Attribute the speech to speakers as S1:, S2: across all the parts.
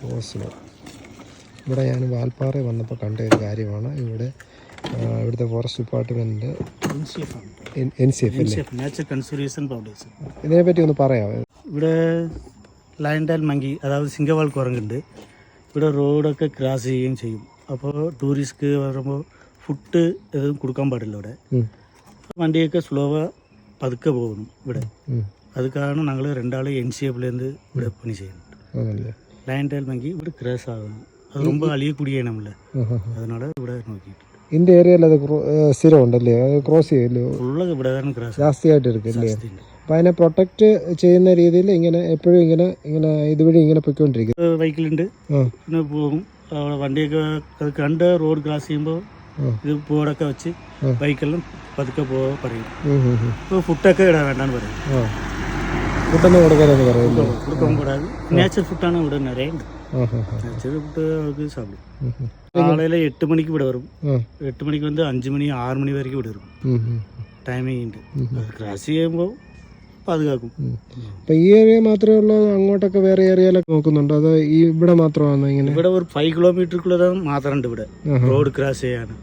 S1: ഗോസ്ലോ ഇവിടെ ഞാൻ വാൽപ്പാറ വന്നപ്പോൾ കണ്ട ഒരു കാര്യമാണ്. ഇവിടെ ഇവിടുത്തെ forest department
S2: N C F natural conservation foundation.
S1: ഇതിനെപ്പറ്റി ഒന്ന് പറയാമോ?
S2: ഇവിടെ ലൈൻ ആൻഡ് മങ്കി അതായത് സിംഗവാൾ കുരങ്ങുണ്ട്. ഇവിടെ റോഡൊക്കെ ക്രാസ് ചെയ്യുകയും ചെയ്യും. അപ്പോൾ ടൂറിസ്റ്റ് വരുമ്പോൾ ഫുഡ് എതും കൊടുക്കാൻ പാടില്ല ഇവിടെ. വണ്ടിയൊക്കെ സ്ലോവാ പതുക്കെ പോകണം ഇവിടെ.
S1: അതുക്കാണ്
S2: ഞങ്ങൾ രണ്ടാൾ എൻ സി എഫിലേന്ന് ഇവിടെ പണി ചെയ്യുന്നുണ്ട്. லயன் டேல் வங்கி இப்படி கிராஸ் ஆகும் அது ரொம்ப அழியக்கூடிய
S1: இடம்ல
S2: அதனால ഇവിടെ നോക്കിയിട്ട്
S1: ഇന്റെ ഏരിയയിൽ അത് സ്ഥിരം ഉണ്ടല്ലേ അത് ക്രോസ് ചെയ്യല്ലേ?
S2: ഇവിടെ ക്രോസ്
S1: ജാസ്തിയായിട്ട് എടുക്കല്ലേ? അപ്പം അതിനെ പ്രൊട്ടക്റ്റ് ചെയ്യുന്ന രീതിയിൽ ഇങ്ങനെ എപ്പോഴും ഇങ്ങനെ ഇങ്ങനെ ഇതുവഴി ഇങ്ങനെ പൊയ്ക്കൊണ്ടിരിക്കും. ബൈക്കിലുണ്ട്
S2: പിന്നെ പോകും. വണ്ടിയൊക്കെ അത് കണ്ട് റോഡ് ക്രോസ് ചെയ്യുമ്പോൾ ഇത് ബോർഡൊക്കെ വെച്ച് ബൈക്കെല്ലാം പതുക്കെ പോകാൻ പറയും. ഇപ്പോൾ ഫുഡൊക്കെ ഇടാൻ വേണ്ടാന്ന് പറയും.
S1: ഫുഡൊന്നും
S2: കൊടുക്കരുത് പറയുന്നത് നാച്ചുറൽ ഫുഡാണ് ഇവിടെ നാച്ചുറൽ
S1: ഫുഡ് അവർക്ക്
S2: സാധിക്കും കാളയിലെ എട്ട് മണിക്ക് ഇവിടെ
S1: വരും.
S2: എട്ട് മണിക്ക് വന്ന് അഞ്ചു മണി ആറ് മണി വരെ ഇവിടെ വരും. ടൈമിംഗ് ഉണ്ട് ക്രാസ് ചെയ്യുമ്പോൾ
S1: ഈ ഏരിയ മാത്രമേ ഉള്ളൂ? അങ്ങോട്ടൊക്കെ വേറെ ഏരിയയിലൊക്കെ നോക്കുന്നുണ്ട്? അത് ഇവിടെ മാത്രമാണ് ഇങ്ങനെ?
S2: ഇവിടെ ഒരു ഫൈവ് മാത്രം മാത്രമുണ്ട് ഇവിടെ. റോഡ് ക്രോസ്
S1: ചെയ്യാണ്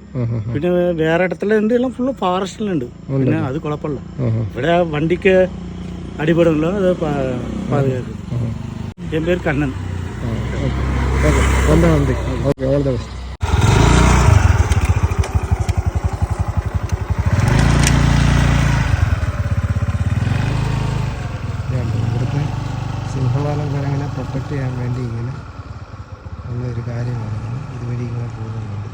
S2: പിന്നെ വേറെ ഇടത്തിലുണ്ട് എല്ലാം ഫുള്ള് ഫോറസ്റ്റിലുണ്ട് പിന്നെ അത് കുഴപ്പമില്ല. ഇവിടെ വണ്ടിക്ക് പാ- പാതുകാക്കും
S1: ആ
S2: എൻ പേര് കണ്ണൻ.
S1: ഓക്കെ വന്നാൽ മതി ഓക്കെ. ഓൾ ദ ബെസ്റ്റ് ഇവിടുത്തെ സിംഹവാലം പ്രൊട്ടക്റ്റ് ചെയ്യാൻ വേണ്ടി ഇങ്ങനെ ഉള്ള ഒരു കാര്യമാണ് ഇതുവഴി ഇങ്ങനെ പോകുന്നുണ്ട്